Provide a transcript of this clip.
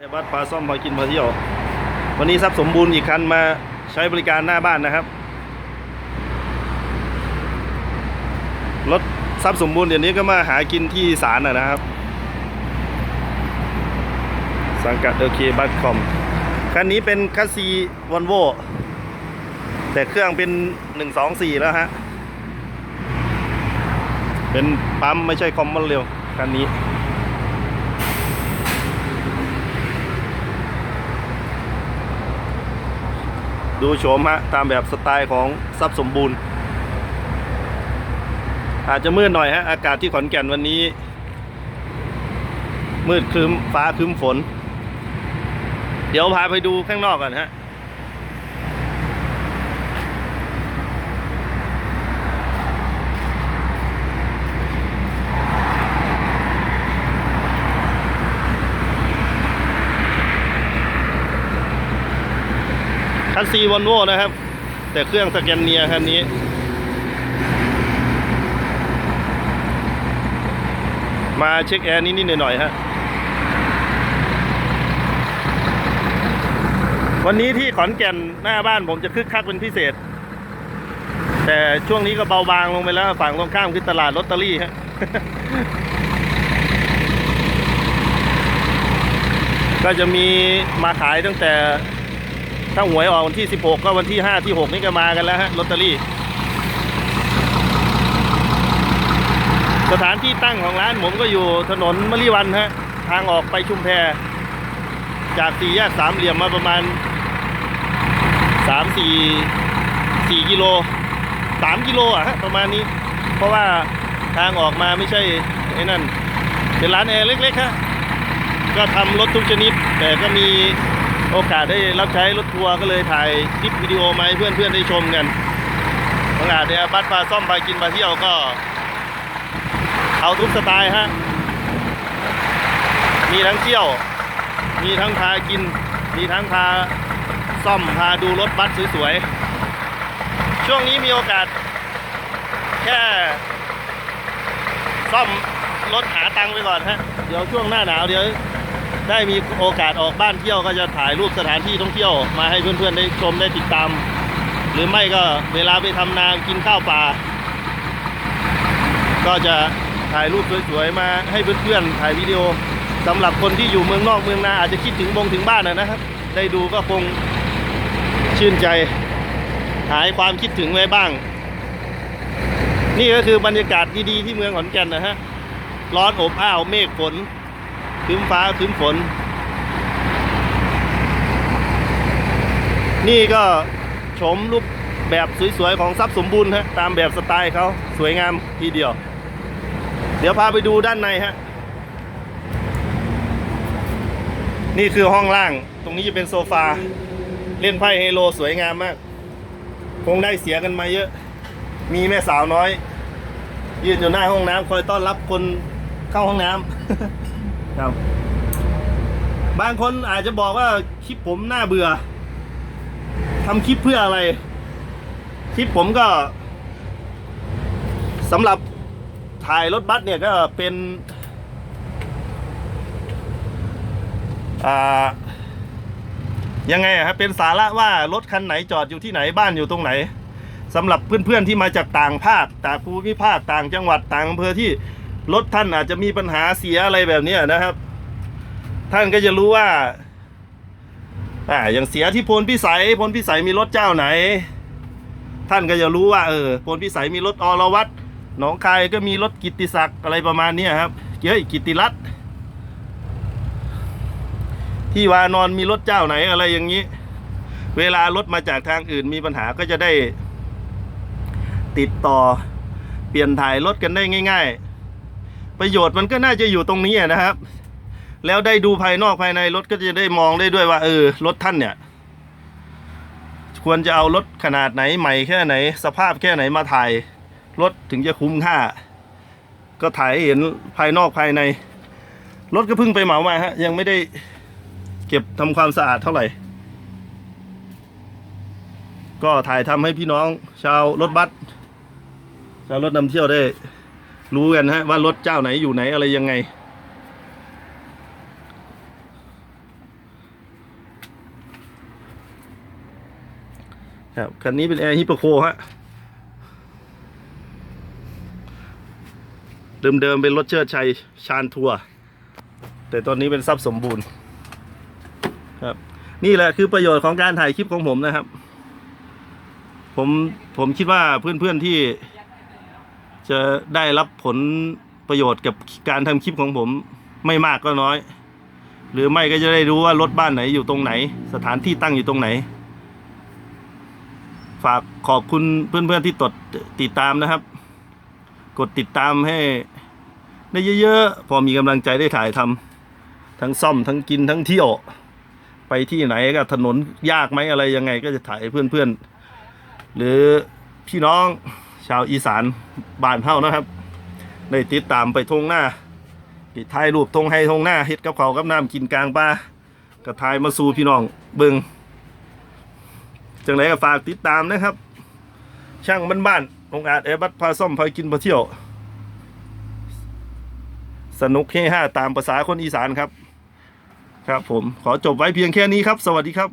ในบัสพาซ่อมพากินพาเที่ยววันนี้ทรัพย์สมบูรณ์อีกคันมาใช้บริการหน้าบ้านนะครับ รถทรัพย์สมบูรณ์เดี๋ยวนี้ก็มาหากินที่ศาลนะครับ สังกัดโอเคบัสคอมคันนี้เป็นคัสซีวอลโวแต่เครื่องเป็น124แล้วฮะ เป็นปั๊มไม่ใช่คอมมอนเร็วคันนี้ ดูโฉมฮะ ตามแบบสไตล์ของทรัพย์สมบูรณ์ อาจจะมืดหน่อยฮะ อากาศที่ขอนแก่นวันนี้ มืดครึ้มฟ้าครึ้มฝน เดี๋ยวพาไปดูข้างนอกกันฮะ คันซีวอลโวนะครับ แต่เครื่องสแกนเนียคันนี้มาเช็คแอร์นิดๆหน่อยๆฮะ วันนี้ที่ขอนแก่นหน้าบ้านผมจะคึกคักเป็นพิเศษ แต่ช่วงนี้ก็เบาบางลงไปแล้วฝั่งตรงข้ามคือตลาดลอตเตอรี่ฮะ ก็จะมีมาขายตั้งแต่ ถ้าหวยออกวันที่ 16 ก็วันที่ 5 ที่ 6 นี่ก็มากันแล้วฮะลอตเตอรี่ สถานที่ตั้งของร้านผมก็อยู่ถนนมะลิวันฮะ ทางออกไปชุมแพ จากสี่แยกสามเหลี่ยมมาประมาณ 3 4 4กิโล3กิโลอะฮะประมาณนี้ เพราะว่าทางออกมาไม่ใช่ไอ้นั่น เป็นร้านแอร์เล็กๆฮะก็ทำรถทุกชนิด แต่ก็มี โอกาสได้รับใช้รถทัวร์ก็เลยถ่ายคลิปวิดีโอมาให้เพื่อนๆได้ชมกันบางอาจเนี่ยบัสพาซ่อมพากินพาเที่ยวก็ เอาทุกสไตล์ฮะ มีทั้งเที่ยว มีทั้งพากิน มีทั้งพาซ่อมพาดูรถบัสสวยๆ ช่วงนี้มีโอกาส แค่ซ่อมรถหาตังค์ไปก่อนฮะ เดี๋ยวช่วงหน้าหนาวเดี๋ยว ได้มีโอกาสออกบ้านเที่ยวก็จะถ่ายรูปสถานที่ท่องเที่ยวมาให้เพื่อนๆได้ชมได้ติดตาม หรือไม่ก็เวลาไปทำนากินข้าวปลาก็จะถ่ายรูปสวยๆมาให้เพื่อนๆถ่ายวิดีโอสำหรับคนที่อยู่เมืองนอกเมืองนาอาจจะคิดถึงบงถึงบ้านนะนะครับ ได้ดูก็คงชื่นใจหายความคิดถึงไว้บ้าง นี่ก็คือบรรยากาศดีๆที่เมืองขอนแก่นนะฮะร้อนอบอ้าวเมฆฝน ครึ้มฟ้าครึ้มฝน นี่ก็ชมรูปแบบสวยๆ ของทรัพย์สมบูรณ์ฮะตามแบบสไตล์เขาสวยงามทีเดียว เดี๋ยวพาไปดูด้านในฮะ นี่คือห้องล่าง ตรงนี้จะเป็นโซฟา เล่นไพ่เฮโลสวยงามมาก คงได้เสียกันมาเยอะ มีแม่สาวน้อย ยืนอยู่หน้าห้องน้ำคอยต้อนรับคนเข้าห้องน้ำ ครับ บางคนอาจจะบอกว่าคลิปผมน่าเบื่อทำคลิปเพื่ออะไร คลิปผมก็สำหรับถ่ายรถบัสเนี่ยก็เป็นยังไงครับเป็นสาระว่ารถคันไหนจอดอยู่ที่ไหนบ้านอยู่ตรงไหนสำหรับเพื่อนๆที่มาจากต่างภาคต่างภูมิภาคต่างจังหวัดต่างอำเภอที่ รถท่านอาจจะมีปัญหาเสียอะไรแบบนี้นะครับ ท่านก็จะรู้ว่าอ่าอย่างเสียที่พลพิสัยพลพิสัยมีรถเจ้าไหน ท่านก็จะรู้ว่าเออพลพิสัยมีรถอรวัตหนองคายก็มีรถกิติศักดิ์อะไรประมาณนี้ครับเฮ้ยกิตติรัตน์ที่วานอนมีรถเจ้าไหนอะไรอย่างนี้ เวลารถมาจากทางอื่นมีปัญหาก็จะได้ติดต่อเปลี่ยนถ่ายรถกันได้ง่าย ๆ ประโยชน์มันก็น่าจะอยู่ตรงนี้นะครับ แล้วได้ดูภายนอกภายในรถก็จะได้มองได้ด้วยว่า เออรถท่านเนี่ย ควรจะเอารถขนาดไหนใหม่แค่ไหน สภาพแค่ไหนมาถ่ายรถถึงจะคุ้มค่า ก็ถ่ายเห็นภายนอกภายในรถก็เพิ่งไปเหมามาฮะ ยังไม่ได้เก็บทำความสะอาดเท่าไหร่ ก็ถ่ายทำให้พี่น้องชาวรถบัสชาวรถนำเที่ยวได้ รู้กันฮะว่ารถเจ้าไหนอยู่ไหนอะไรยังไง ครับคันนี้เป็นแอร์ฮิปโปโคฮะเดิมๆเป็นรถเชิดชัยชานทัวร์แต่ตอนนี้เป็นทรัพย์สมบูรณ์ครับ นี่แหละคือประโยชน์ของการถ่ายคลิปของผมนะครับ ผมผมคิดว่าเพื่อนๆที่ จะได้รับผลประโยชน์กับการทำคลิปของผมไม่มากก็น้อย หรือไม่ก็จะได้รู้ว่ารถบ้านไหนอยู่ตรงไหน สถานที่ตั้งอยู่ตรงไหน ฝากขอบคุณเพื่อนๆที่ตดติดตามนะครับ กดติดตามให้ได้เยอะๆ พอมีกำลังใจได้ถ่ายทำทั้งซ่อมทั้งกินทั้งเที่ยวไปที่ไหนก็ถนนยากไหมอะไรยังไงก็จะถ่ายเพื่อนๆ หรือพี่น้อง ชาวอีสานบ้านเฮานะครับได้ติดตามไปทงหน้าติดถ่ายรูปทงให้ทงหน้าเฮ็ดกับเขากับน้ำกินกลางป่ากระทายมาสู่พี่น้องเบิงจังไรก็ฝากติดตามนะครับ ช่างบ้านๆองอาจแอร์บัสพาซ่อมพากินพาเที่ยว สนุกเฮฮาตามภาษาคนอีสานครับ ครับผมขอจบไว้เพียงแค่นี้ครับ สวัสดีครับ